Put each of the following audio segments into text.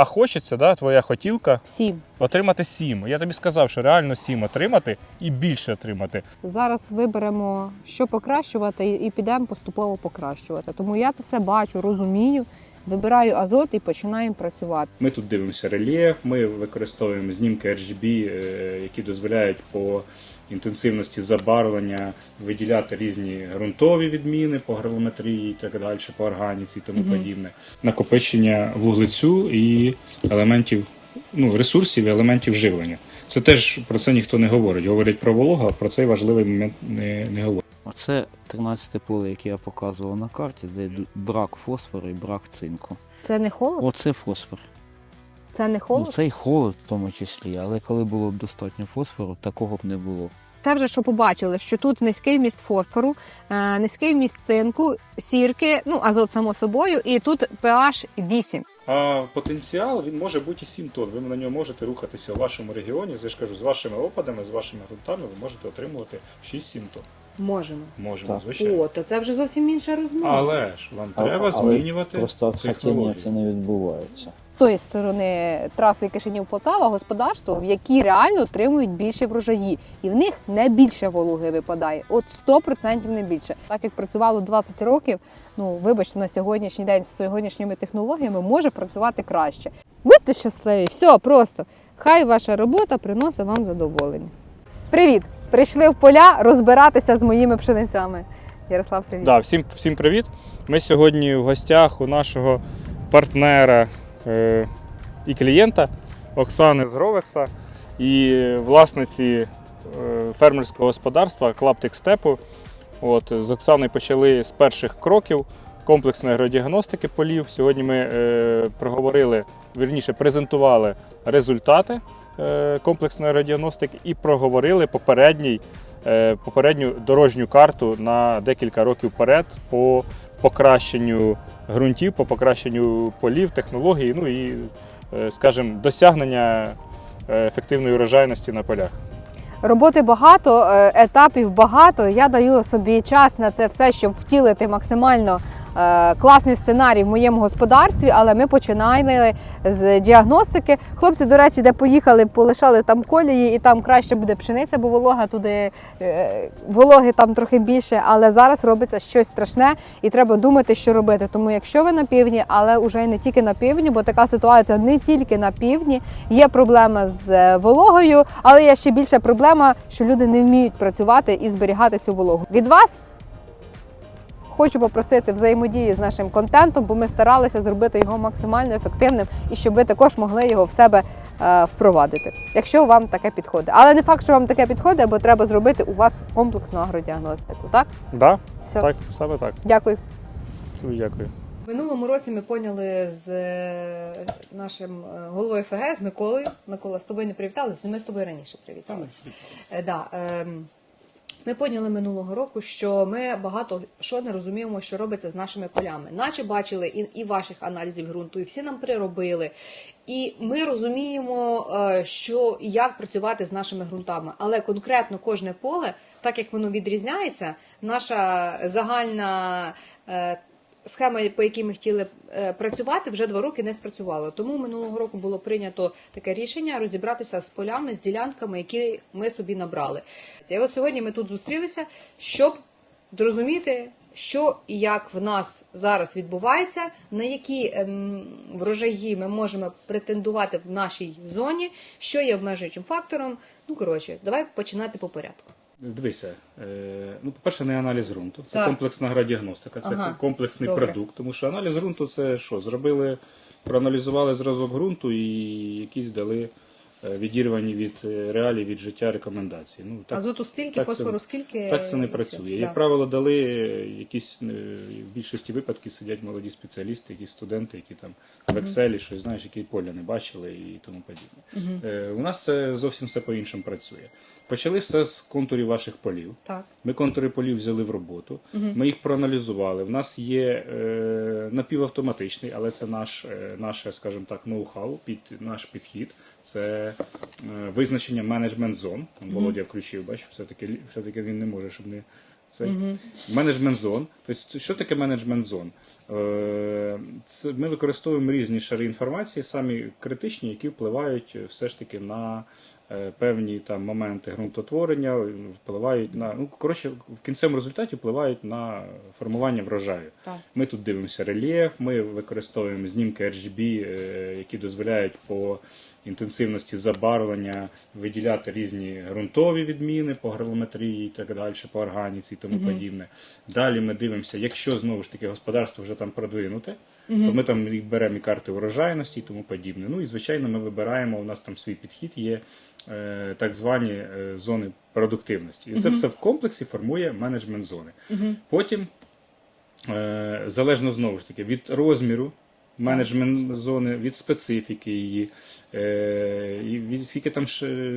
А хочеться, да, твоя хотілка Сім. отримати 7. Я тобі сказав, що реально 7 отримати і більше отримати. Зараз виберемо, що покращувати, і і підемо поступово покращувати. Тому я це все бачу, розумію, вибираю азот і починаємо працювати. Ми тут дивимося рельєф, ми використовуємо знімки RGB, е, які дозволяють по інтенсивності забарвлення виділяти різні ґрунтові відміни по гравометрії і так далі, по органіці і тому Мгм. подібне. Накопичення вуглецю і елементів, ну, ресурсів і елементів живлення. Це теж про це ніхто не говорить. Говорять про вологу, а про цей важливий момент не, не говорять. Оце 13 поле, яке я показував на карті, де брак фосфору і брак цинку. Це не холод? Оце фосфор. Це не Ну, холод? це й холод в тому числі, але коли було б достатньо фосфору, такого б не було. Це вже що побачили, що тут низький вміст фосфору, е, низький вміст цинку, сірки, ну азот само собою, і тут pH 8. А потенціал він може бути і 7 тонн. Ви на ньому можете рухатися у вашому регіоні. Я ж кажу, з вашими опадами, з вашими ґрунтами, ви можете отримувати 6-7 тонн. Можемо. Можемо, Так. звичайно. О, то це вже зовсім інша розмова. Але ж вам А- треба але змінювати Просто в технологію. це не відбувається. Тої сторони траси Кишинів-Полтава господарство, в які реально отримують більше врожаї, і в них не більше вологи випадає. От 100% не більше. Так як працювало 20 років, ну вибачте, на сьогоднішній день з сьогоднішніми технологіями може працювати краще. Будьте щасливі, все просто. Хай ваша робота приносить вам задоволення. Привіт! Прийшли в поля розбиратися з моїми пшеницями. Ярослав, привіт. Да, всім, всім привіт. Ми сьогодні в гостях у нашого партнера і клієнта Оксани з Гровекса і власниці е, фермерського господарства Клаптик Степу. От, з Оксаною почали з перших кроків комплексної агродіагностики полів. Сьогодні ми е, проговорили, вірніше, презентували результати е, комплексної агродіагностики і проговорили попередній е, попередню дорожню карту на декілька років вперед по покращенню ґрунтів, по покращенню полів, технологій, ну і, е, скажімо, досягнення е, ефективної урожайності на полях. Роботи багато, е, етапів багато. Я даю собі час на це все, щоб втілити максимально класний сценарій в моєму господарстві. Але ми починали з діагностики. Хлопці, до речі, де поїхали, полишали там колії, і там краще буде пшениця, бо волога туди е, вологи там трохи більше. Але зараз робиться щось страшне, і треба думати, що робити. Тому, якщо ви на півдні, але вже не тільки на півдні, бо така ситуація не тільки на півдні. Є проблема з е, вологою, але є ще більша проблема, що люди не вміють працювати і зберігати цю вологу. Від вас хочу попросити взаємодії з нашим контентом, бо ми старалися зробити його максимально ефективним і щоб ви також могли його в себе е, впровадити, якщо вам таке підходить. Але не факт, що вам таке підходить, бо треба зробити у вас комплексну агродіагностику. Так, Да? все, Так, саме так. дякую. Ну, Дякую. Минулому році ми поняли з е, нашим е, головою ФГ, з Миколою. Микола, з тобою не привіталися, ми з тобою раніше привіталися. Да, ем, ми поняли минулого року, що ми багато що не розуміємо, що робиться з нашими полями. Наче бачили і, і ваших аналізів ґрунту, і всі нам приробили. І ми розуміємо, е, що як працювати з нашими ґрунтами. Але конкретно кожне поле, так як воно відрізняється, наша загальна. Схема, по якій ми хотіли е, працювати, вже два роки не спрацювала. Тому минулого року було прийнято таке рішення розібратися з полями, з ділянками, які ми собі набрали. І от сьогодні ми тут зустрілися, щоб зрозуміти, що і як в нас зараз відбувається, на які ем, врожаї ми можемо претендувати в нашій зоні, що є обмежуючим фактором. Ну коротше, давай починати по порядку. Дивися, е, ну, по-перше, не аналіз ґрунту, це Так. комплексна градіагностика, це Ага, комплексний добре. продукт. Тому що аналіз ґрунту це що? Зробили, проаналізували зразок ґрунту і якісь дали відірвані від е, реалій, від життя рекомендації. Ну, так, Азоту скільки, так це- фосфору скільки? так це не працює. Як Да. правило, дали е, якісь е, в більшості випадків сидять молоді спеціалісти, якісь студенти, які там в Excel, щось знаєш, які поля не бачили і тому подібне. Мгм. Е, У нас це зовсім все по-іншому працює. Почали все з контурів ваших полів. Так. Ми контури полів взяли в роботу. Мгм. Ми їх проаналізували. В нас є е, напівавтоматичний, але це наш, е, наше, скажімо так, ноу-хау, під наш підхід. Це е, визначення менеджмент зон. Володя включив, бачиш, все-таки, все-таки він не може, щоб не Це менеджмент зон. Тобто, що таке менеджмент зон? Е, Це ми використовуємо різні шари інформації, самі критичні, які впливають е, все ж таки на певні там моменти ґрунтотворення, впливають на ну коротше, в кінцевому результаті впливають на формування врожаю. Так. Ми тут дивимося рельєф, ми використовуємо знімки RGB, які дозволяють по інтенсивності забарвлення виділяти різні ґрунтові відміни по гранулометрії і так далі, по органіці і тому Мгм. подібне. Далі ми дивимося, якщо знову ж таки господарство вже там продвинуте, то ми там беремо і карти урожайності і тому подібне. Ну і звичайно, ми вибираємо, у нас там свій підхід є е, так звані е, зони продуктивності. І це Мгм. все в комплексі формує менеджмент зони. Мгм. Потім, е, залежно знову ж таки від розміру менеджмент зони, від специфіки її, е, і від скільки там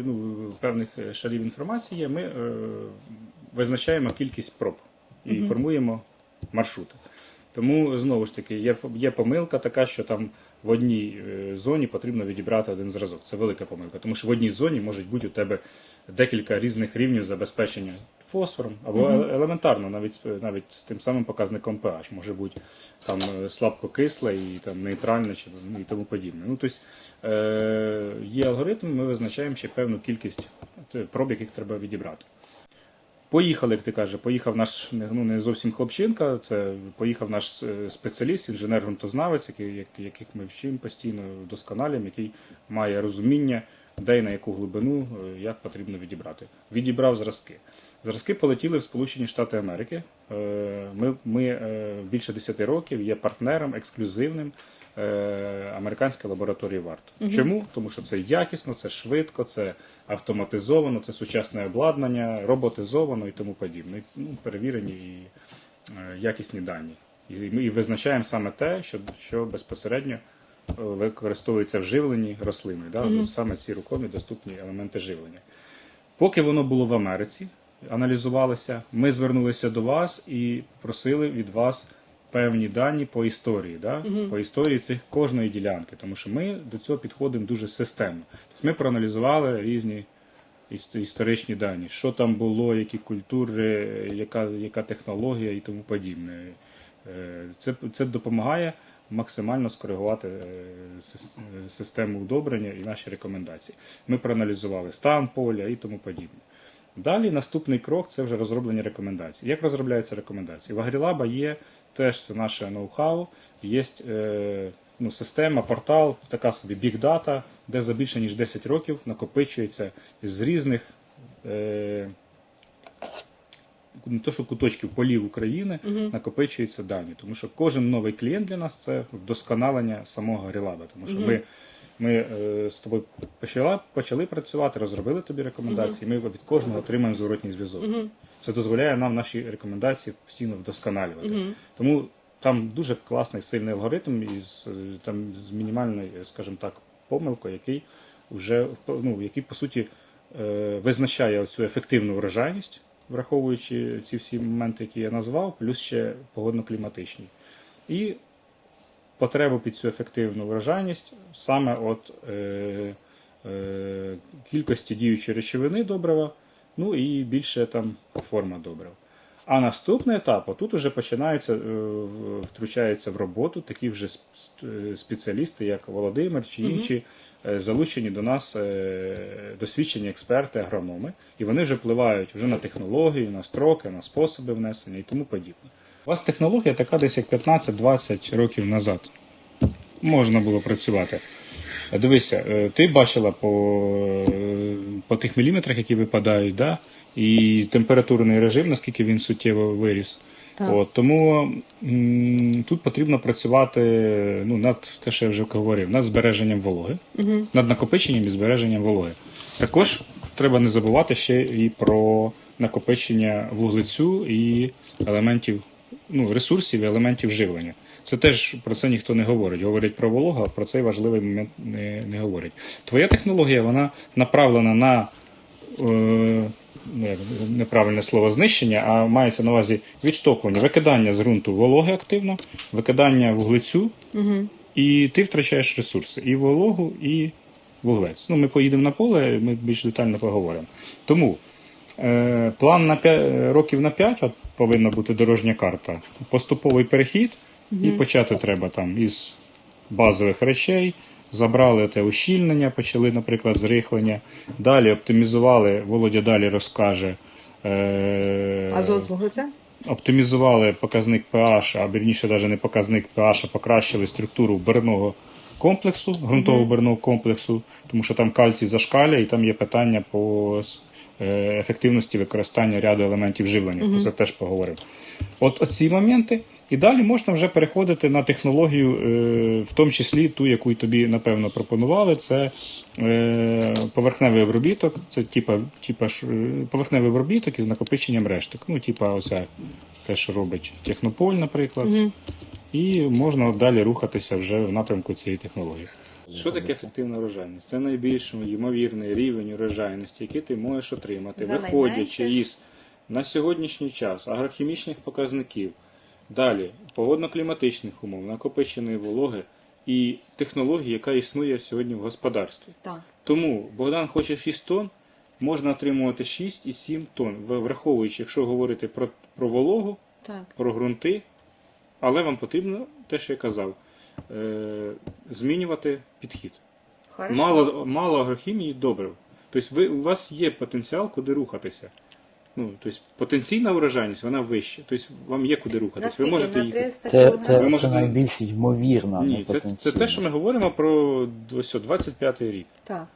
ну, певних шарів інформації є, ми е, визначаємо кількість проб і Мгм. формуємо маршрути. Тому знову ж таки є, є помилка така, що там в одній е, зоні потрібно відібрати один зразок. Це велика помилка, тому що в одній зоні можуть бути у тебе декілька різних рівнів забезпечення фосфором, або е- елементарно, навіть навіть з тим самим показником pH. Може бути там е, слабкокисле і там нейтральне чи ну, і тому подібне. Ну тобто е- є алгоритм, ми визначаємо ще певну кількість проб, яких треба відібрати. Поїхали, як ти кажеш, поїхав наш ну, не зовсім хлопчинка, це поїхав наш е, спеціаліст, інженер-ґрунтознавець, який, яких ми вчимо постійно вдосконалюємо, який має розуміння, де і на яку глибину, як потрібно відібрати. Відібрав зразки. Зразки полетіли в Сполучені Штати Америки. Е, Ми, ми е, більше 10 років є партнером ексклюзивним е, американської лабораторії ВАРТ. Мгм. Чому? Тому що це якісно, це швидко, це автоматизовано, це сучасне обладнання, роботизовано і тому подібне. Ну, перевірені і якісні дані. І ми визначаємо саме те, що, що безпосередньо використовується в живленні рослини. Да? Мгм. Саме ці рукомі доступні елементи живлення. Поки воно було в Америці, аналізувалося, ми звернулися до вас і просили від вас певні дані по історії, да? Мгм. по історії цих кожної ділянки, тому що ми до цього підходимо дуже системно. Тобто ми проаналізували різні історичні дані, що там було, які культури, яка, яка технологія і тому подібне. Е, Це, це допомагає максимально скоригувати е, систему удобрення і наші рекомендації. Ми проаналізували стан поля і тому подібне. Далі наступний крок це вже розроблення рекомендацій. Як розробляються рекомендації? В Агрілаба є теж це наше ноу-хау, є е, ну, система, портал, така собі Big Data, де за більше ніж 10 років накопичується з різних е, не то, що куточків полів України Мгм. накопичуються дані. Тому що кожен новий клієнт для нас це вдосконалення самого Агрілаба. Тому що Мгм. ми, ми е, з тобою почали, почали працювати, розробили тобі рекомендації, ми від кожного отримаємо зворотній зв'язок. Це дозволяє нам наші рекомендації постійно вдосконалювати. Тому там дуже класний сильний алгоритм із е, там з мінімальною, скажімо так, помилкою, який вже ну, який по суті е, визначає цю ефективну врожайність, враховуючи ці всі моменти, які я назвав, плюс ще погодно-кліматичні. І потребу під цю ефективну врожайність саме от е, е, кількості діючої речовини добрива, ну і більше там форма добрив. А наступний етап, тут вже починаються, е, втручаються в роботу такі вже е, спеціалісти, як Володимир чи інші, е, залучені до нас досвідчені експерти, агрономи, і вони вже впливають вже на технології, на строки, на способи внесення і тому подібне. У вас технологія така десь як 15-20 років назад. Можна було працювати. Дивися, е, ти бачила по, е, по тих міліметрах, які випадають, да? і температурний режим, наскільки він суттєво виріс. Так. От, тому м, тут потрібно працювати ну, над те, що я вже говорив, над збереженням вологи, Мгм. над накопиченням і збереженням вологи. Також треба не забувати ще і про накопичення вуглецю і елементів, ну, ресурсів і елементів живлення. Це теж про це ніхто не говорить. Говорять про вологу, а про цей важливий момент не, не говорять. Твоя технологія вона направлена на е, ну, неправильне слово знищення, а мається на увазі відштовхування, викидання з ґрунту вологи активно, викидання вуглецю, Мгм. і ти втрачаєш ресурси і вологу, і вуглець. Ну, ми поїдемо на поле, ми більш детально поговоримо. Тому План на 5, років на 5 от повинна бути дорожня карта. Поступовий перехід, і почати треба там із базових речей. Забрали те ущільнення, почали, наприклад, з рихлення. Далі оптимізували, Володя далі розкаже. Е, Азот з вуглеця? оптимізували показник pH, а вірніше навіть не показник pH, а покращили структуру берного комплексу, ґрунтового берного комплексу, тому що там кальцій зашкалює і там є питання по е, ефективності використання ряду елементів живлення. Про це теж поговоримо. От оці моменти. І далі можна вже переходити на технологію, е, в тому числі ту, яку й тобі напевно пропонували. Це е, поверхневий обробіток, це типа, типа е, поверхневий обробіток із накопиченням решток. Ну, типа, оце те, що робить Технополь, наприклад. І можна далі рухатися вже в напрямку цієї технології. Що таке ефективна урожайність? Це найбільш ймовірний рівень урожайності, який ти можеш отримати, За виходячи найменше. із на сьогоднішній час агрохімічних показників, далі погодно-кліматичних умов, накопиченої вологи і технології, яка існує сьогодні в господарстві. Так. Тому Богдан хоче 6 тонн, можна отримувати 6 і 7 тонн, враховуючи, якщо говорити про, про вологу, Так. про ґрунти, але вам потрібно те, що я казав, змінювати підхід. Хорошо. Мало, мало агрохімії добрив. Тобто ви, у вас є потенціал, куди рухатися. Ну, тобто потенційна урожайність, вона вища. Тобто вам є куди рухатись. Ви можете їхати. Це, це, Ви це найбільш ймовірна. Ні, це, це те, що ми говоримо про 25-й рік. Так.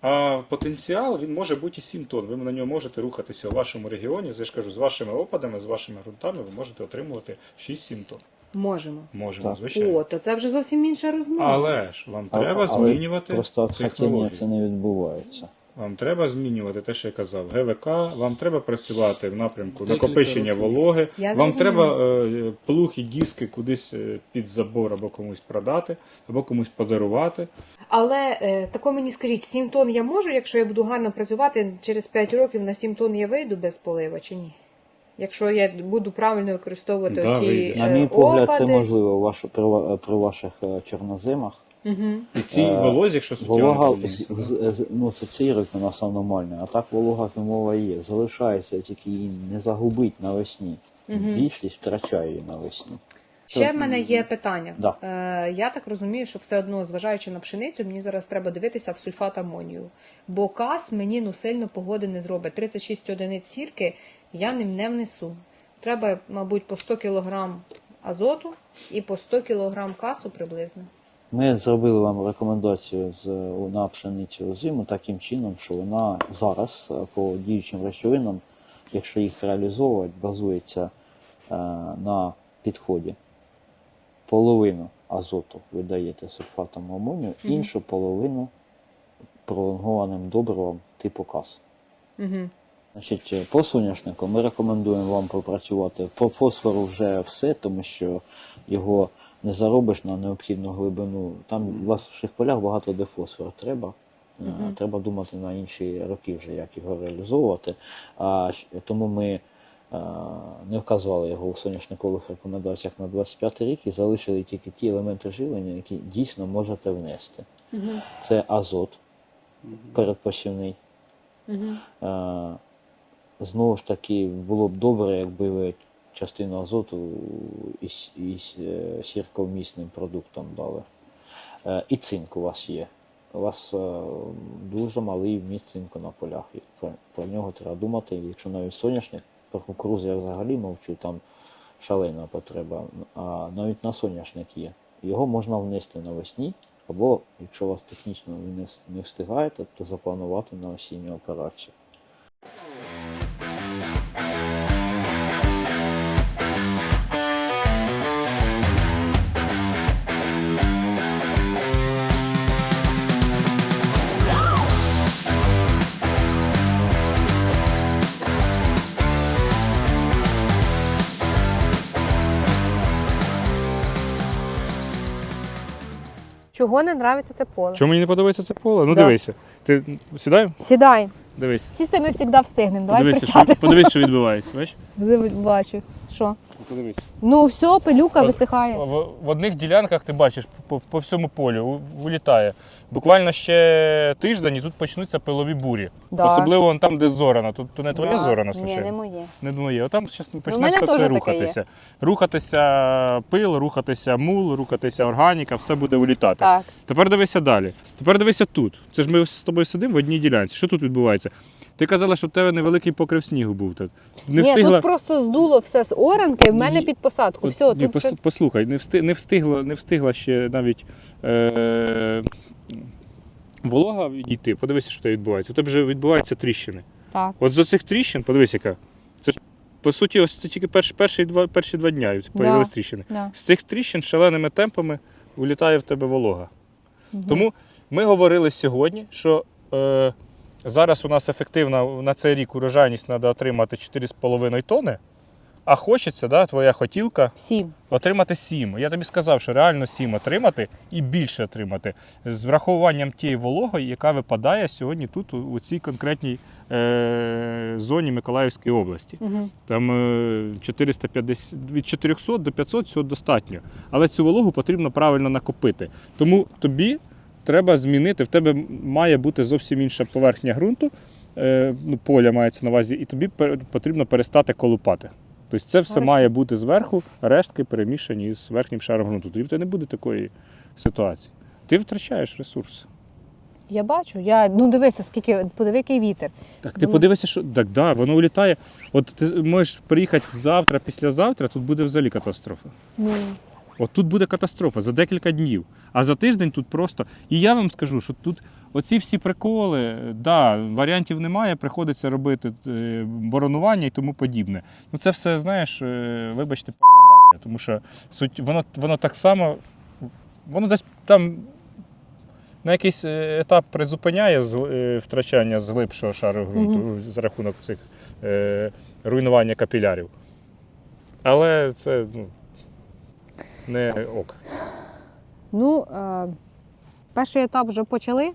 А потенціал він може бути і 7 тонн. Ви на ньому можете рухатися у вашому регіоні. Я ж кажу, з вашими опадами, з вашими ґрунтами ви можете отримувати 6-7 тонн. Можемо. Можемо, Так. звичайно. О, то це вже зовсім інша розмова. Але ж вам Але- треба але змінювати Просто от хотіння технологію. це не відбувається. Вам треба змінювати те, що я казав, ГВК, вам треба працювати в напрямку Декілька накопичення років. вологи, Я вам зрозуміла. треба е, плуг і диски кудись е, під забор або комусь продати, або комусь подарувати. Але е, тако мені скажіть, 7 тонн я можу, якщо я буду гарно працювати, через 5 років на 7 тонн я вийду без полива чи ні? Якщо я буду правильно використовувати Да, ті. На е, мій погляд, це можливо ваш, при, при ваших е, чорноземах. Угу. І цій Е, волозі, якщо суттєво Волога з- з- з- ну, це цей рік у нас аномальний, а так волога зимова є. Залишається тільки її не загубить навесні. Мгм. Більшість втрачає її навесні. Ще в мене є питання. Да. Е, я так розумію, що все одно, зважаючи на пшеницю, мені зараз треба дивитися в сульфат амонію. Бо кас мені ну сильно погоди не зробить. 36 одиниць сірки я ним не внесу. Треба, мабуть, по 100 кг азоту і по 100 кг касу приблизно. Ми зробили вам рекомендацію з, на пшеницю зиму таким чином, що вона зараз е, по діючим речовинам, якщо їх реалізовувати, базується е, на підході. Половину азоту ви даєте сульфатом амонію, Мгм. іншу половину пролонгованим добривом типу кас. Угу. Значить, е, по соняшнику ми рекомендуємо вам попрацювати. По фосфору вже все, тому що його не заробиш на необхідну глибину. Там в ваших полях багато де фосфор треба. Е, Мгм. Треба думати на інші роки вже, як його реалізовувати. А тому ми е, не вказували його у соняшникових рекомендаціях на 25 рік і залишили тільки ті елементи живлення, які дійсно можете внести. Угу. Це азот Мгм. передпосівний. Угу. Е, Знову ж таки, було б добре, якби частину азоту із, із е, сірковмісним продуктом дали. Е, І цинк у вас є. У вас е, дуже малий вміст цинку на полях. Про, про нього треба думати. Якщо навіть соняшник, про кукурузу я взагалі мовчу, там шалена потреба. А навіть на соняшник є. Його можна внести навесні, або, якщо вас технічно ви не встигаєте, то запланувати на осінню операцію. Чого не нравиться це поле? Чому мені не подобається це поле? Ну Да. дивися. Ти сідай? Сідай. Дивись. Сісти ми завжди встигнемо. Давай Подивись, що, присядемо. подивись, що відбувається. Бачиш? Диви- Бачу. Що? подивись. Ну все, пилюка висихає. В, в одних ділянках ти бачиш по, по всьому полю у- улітає. Буквально ще тиждень і тут почнуться пилові бурі. Да. Особливо там, де зорана. Тут то не твоя Да. зорана, Ні, не моє. Не моє. Отам зараз почнеться теж все рухатися. Рухатися пил, рухатися мул, рухатися органіка, все буде улітати. Так. Тепер дивися далі. Тепер дивися тут. Це ж ми з тобою сидимо в одній ділянці. Що тут відбувається? Ти казала, що в тебе невеликий покрив снігу був тут. Не Ні, встигла. тут просто здуло все з оранки, в мене під посадку. Все, ні, тут пос- ще... Послухай, не, встиг, не, встигла, не встигла ще навіть е- волога відійти. Подивися, що там відбувається. У тебе вже відбуваються тріщини. Так. От з оцих тріщин, подивись, яка. Це ж по суті, ось це тільки перші, перші, два, перші два дня з'явилися тріщини. Да. З цих тріщин шаленими темпами вилітає в тебе волога. Мгм. Тому ми говорили сьогодні, що е, зараз у нас ефективна на цей рік урожайність треба отримати 4,5 тонни, а хочеться, да, твоя хотілка Сім. отримати 7. Я тобі сказав, що реально 7 отримати і більше отримати з врахуванням тієї вологи, яка випадає сьогодні тут, у, цій конкретній е, зоні Миколаївської області. Угу. Там е, 450, від 400 до 500 цього достатньо. Але цю вологу потрібно правильно накопити. Тому тобі треба змінити, в тебе має бути зовсім інша поверхня ґрунту, е, ну, поля мається на увазі, і тобі потрібно перестати колупати. Тобто це все Хорошо. має бути зверху, рештки перемішані з верхнім шаром ґрунту. Тоді в тебе не буде такої ситуації. Ти втрачаєш ресурс. Я бачу. Я, ну дивися, скільки, подиви, який вітер. Так, ти Ну. подивися, що так, да, воно улітає. От ти можеш приїхати завтра, післязавтра, тут буде взагалі катастрофа. Ну, От тут буде катастрофа за декілька днів. А за тиждень тут просто. І я вам скажу, що тут оці всі приколи, да, варіантів немає, приходиться робити е, боронування і тому подібне. Ну це все, знаєш, е, вибачте, порнографія. Тому що суть, воно, воно так само, воно десь там на якийсь е, етап призупиняє з- втрачання з глибшого шару ґрунту за рахунок цих е, руйнування капілярів. Але це ну, не ок. ну е, перший етап вже почали.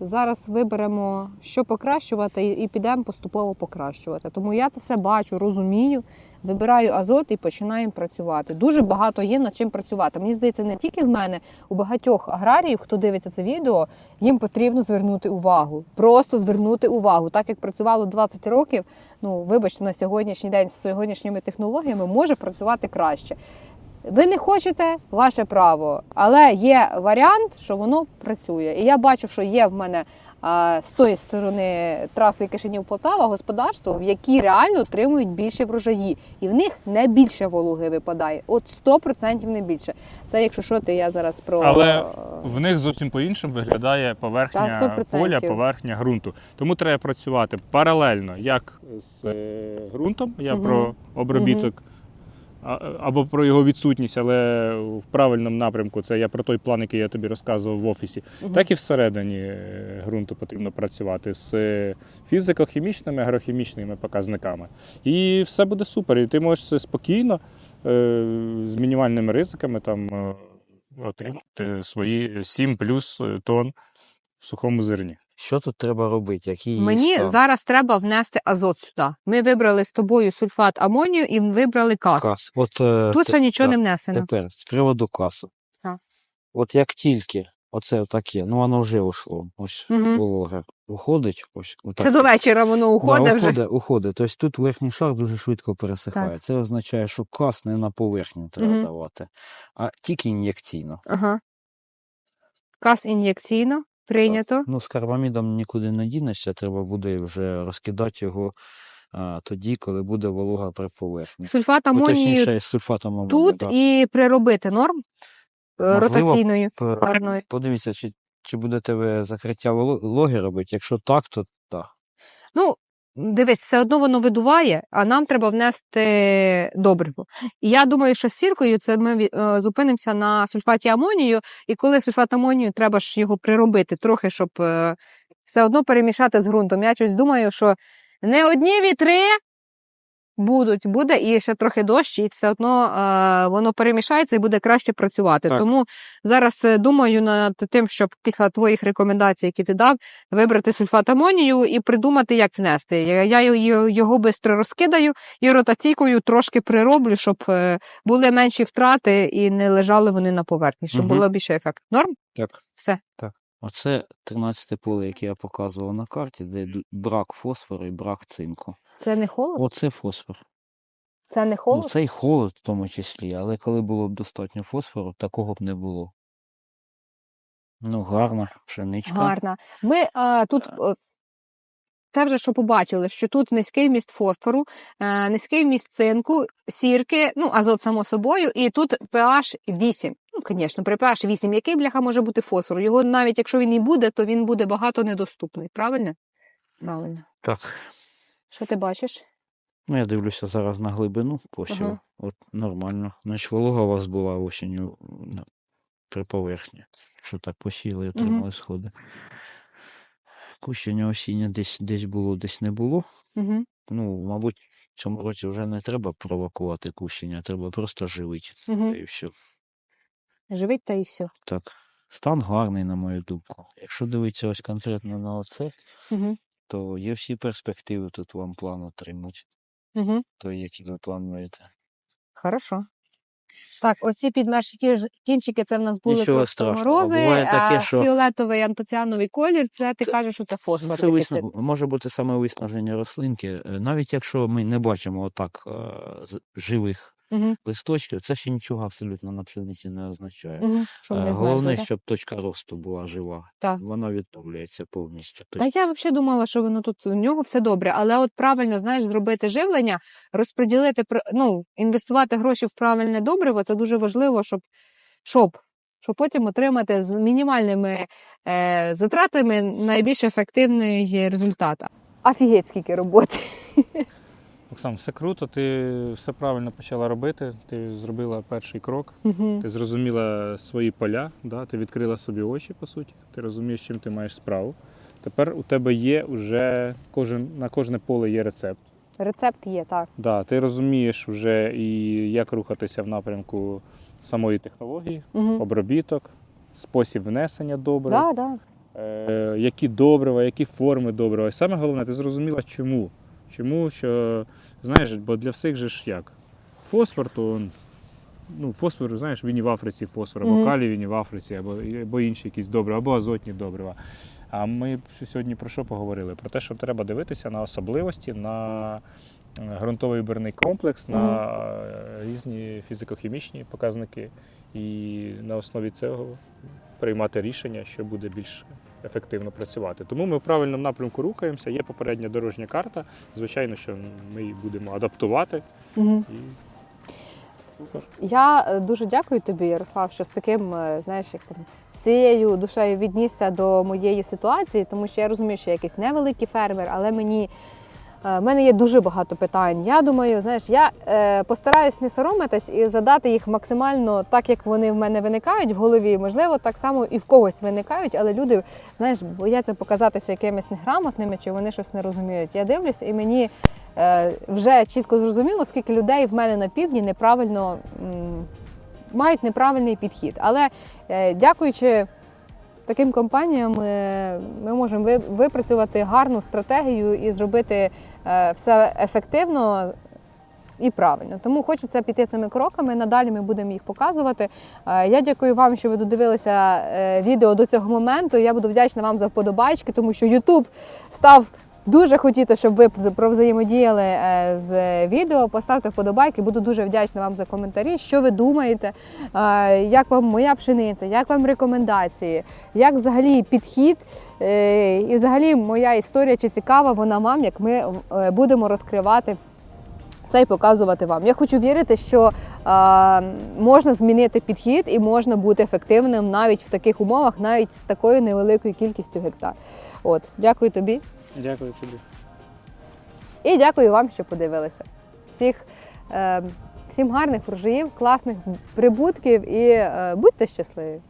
Зараз виберемо, що покращувати, і, підемо поступово покращувати. Тому я це все бачу, розумію, вибираю азот і починаємо працювати. Дуже багато є над чим працювати. Мені здається, не тільки в мене, у багатьох аграріїв, хто дивиться це відео, їм потрібно звернути увагу. Просто звернути увагу. Так як працювало 20 років, ну вибачте, на сьогоднішній день з сьогоднішніми технологіями може працювати краще. Ви не хочете ваше право, але є варіант, що воно працює. І я бачу, що є в мене а, з тої сторони траси Кишинів Полтава господарство, в які реально отримують більше врожаї, і в них не більше вологи випадає. От 100% не більше. Це якщо що, то я зараз про Але В них зовсім по-іншому виглядає поверхня Та, поля, поверхня ґрунту. Тому треба працювати паралельно, як з е, ґрунтом, я Мгм. про обробіток. а- Або про його відсутність, але в правильному напрямку це я про той план, який я тобі розказував в офісі. Мгм. Так і всередині е, ґрунту потрібно працювати з е, фізико-хімічними, агрохімічними показниками. І все буде супер. І ти можеш спокійно, е, з мінімальними ризиками там, отримати свої 7 плюс тонн в сухому зерні. Що тут треба робити? Які Мені стан? зараз треба внести азот сюди. Ми вибрали з тобою сульфат амонію і вибрали кас. кас? От, е, Тут те- ще нічого так, не внесено. Тепер з приводу касу. Так. От як тільки оце таке, ну воно вже ушло. Ось Мгм. волога. Уходить, ось отак. Це до вечора воно уходить вже. уходить, уходить. Тобто тут верхній шар дуже швидко пересихає. Це означає, що кас не на поверхні треба Мгм. давати, а тільки ін'єкційно. Ага. Кас ін'єкційно прийнято. Ну, з карбамідом нікуди не дінешся, треба буде вже розкидати його а, тоді, коли буде волога при поверхні. Сульфат Ну, амонію тут так. і приробити норм е, Можливо, ротаційною парною. Подивіться, чи, чи будете ви закриття воло- вологи робити. Якщо так, то так. Ну, дивись, все одно воно видуває, а нам треба внести добриво. І я думаю, що з сіркою це ми е, зупинимося на сульфаті амонію, і коли сульфат амонію, треба ж його приробити трохи, щоб е, все одно перемішати з ґрунтом. Я щось думаю, що не одні вітри Будуть, буде і ще трохи дощ, і все одно е, воно перемішається і буде краще працювати. Так. Тому зараз е, думаю над тим, щоб після твоїх рекомендацій, які ти дав, вибрати сульфат амонію і придумати, як внести. Я, його, швидко розкидаю і ротаційкою трошки прироблю, щоб е, були менші втрати і не лежали вони на поверхні, щоб Мгм. було більше ефект. Норм? Так. Все. Оце 13 поле, яке я показував на карті, де брак фосфору і брак цинку. Це не холод? Оце фосфор. Це не холод? Ну, це й холод в тому числі, але коли було б достатньо фосфору, такого б не було. Ну, гарна пшеничка. Гарна. Ми а, тут. о, Те вже що побачили, що тут низький вміст фосфору, е, низький вміст цинку, сірки, ну, азот, само собою, і тут pH 8. Ну, звісно, при pH 8 який бляха може бути фосфор? Його навіть якщо він і буде, то він буде багато недоступний. Правильно? Правильно. Так. Що ти бачиш? Ну, я дивлюся зараз на глибину посіву. Ага. От нормально. Значить, волога у вас була осінню при поверхні. Що так посіяли і отримали сходи. Кущення осіння десь, десь було, десь не було. Угу. Ну, мабуть, в цьому році вже не треба провокувати кущення, треба просто живити. Угу. І все. Живить та і все. Так. Стан гарний, на мою думку. Якщо дивитися ось конкретно на оце, Угу. то є всі перспективи тут вам план отримати, Угу. той, який ви плануєте. Хорошо. Так, оці підмерші кіж- кінчики це в нас були Нічого просто страшного. морози, Буває таке, а що- фіолетовий антоціановий колір, це ти Це- кажеш, що це фосфор. Це дефіцит. може бути саме виснаження рослинки. Е, Навіть якщо ми не бачимо отак е, з- живих Угу. листочків, це ще нічого абсолютно на пшениці не означає. Угу. Що Е, вони Головне, змерзли, щоб точка росту була жива. Так. Вона відновлюється повністю. Та Тобто, я взагалі думала, що воно тут у нього все добре, але от правильно знаєш, зробити живлення, розподілити ну, інвестувати гроші в правильне добриво, це дуже важливо, щоб, щоб, щоб потім отримати з мінімальними е, затратами найбільш ефективний результат. Офігеть, скільки роботи. Оксана, все круто, ти все правильно почала робити. Ти зробила перший крок, Угу. ти зрозуміла свої поля, да? ти відкрила собі очі, по суті. Ти розумієш, з чим ти маєш справу. Тепер у тебе є вже кожен, на кожне поле є рецепт. Рецепт є, так. Да, ти розумієш вже і як рухатися в напрямку самої технології, Угу. обробіток, спосіб внесення добрив, Да, да. е, які добрива, які форми добрива. І саме головне, ти зрозуміла, чому. Чому, що, знаєш, бо для всіх же ж як? Фосфор, то ну, фосфор, знаєш, він і в Африці фосфор, або Мгм. калій він і в Африці, або, або інші якісь добрива, або азотні добрива. А ми сьогодні про що поговорили? Про те, що треба дивитися на особливості, на е, ґрунтовий вибірний комплекс, на е, різні фізико-хімічні показники, і на основі цього приймати рішення, що буде більш ефективно працювати. Тому ми в правильному напрямку рухаємося. Є попередня дорожня карта. Звичайно, що ми її будемо адаптувати Угу. і супер. Я е, дуже дякую тобі, Ярослав, що з таким, е, знаєш, як там цією душею віднісся до моєї ситуації, тому що я розумію, що я якийсь невеликий фермер, але мені. Е, В мене є дуже багато питань. Я думаю, знаєш, я е, постараюсь не соромитись і задати їх максимально так, як вони в мене виникають в голові. Можливо, так само і в когось виникають, але люди, знаєш, бояться показатися якимись неграмотними, чи вони щось не розуміють. Я дивлюсь, і мені е, вже чітко зрозуміло, скільки людей в мене на півдні неправильно м, мають неправильний підхід. Але е, дякуючи таким компаніям, е, ми можемо випрацювати гарну стратегію і зробити е, все ефективно. І правильно, тому хочеться піти цими кроками. Надалі ми будемо їх показувати. Е, Я дякую вам, що ви додивилися відео до цього моменту. Я буду вдячна вам за вподобайки, тому що YouTube став дуже хотіти, щоб ви вз- провзаємодіяли е, з відео. Поставте вподобайки. Буду дуже вдячна вам за коментарі. Що ви думаєте? Як вам моя пшениця? Як вам рекомендації? Як взагалі підхід? Е, І взагалі моя історія чи цікава вона вам, як ми е, будемо розкривати це і показувати вам. Я хочу вірити, що е, можна змінити підхід і можна бути ефективним навіть в таких умовах, навіть з такою невеликою кількістю гектар. От, дякую тобі Дякую тобі. і дякую вам, що подивилися. Всіх, е, всім гарних врожаїв, класних прибутків і е, будьте щасливі!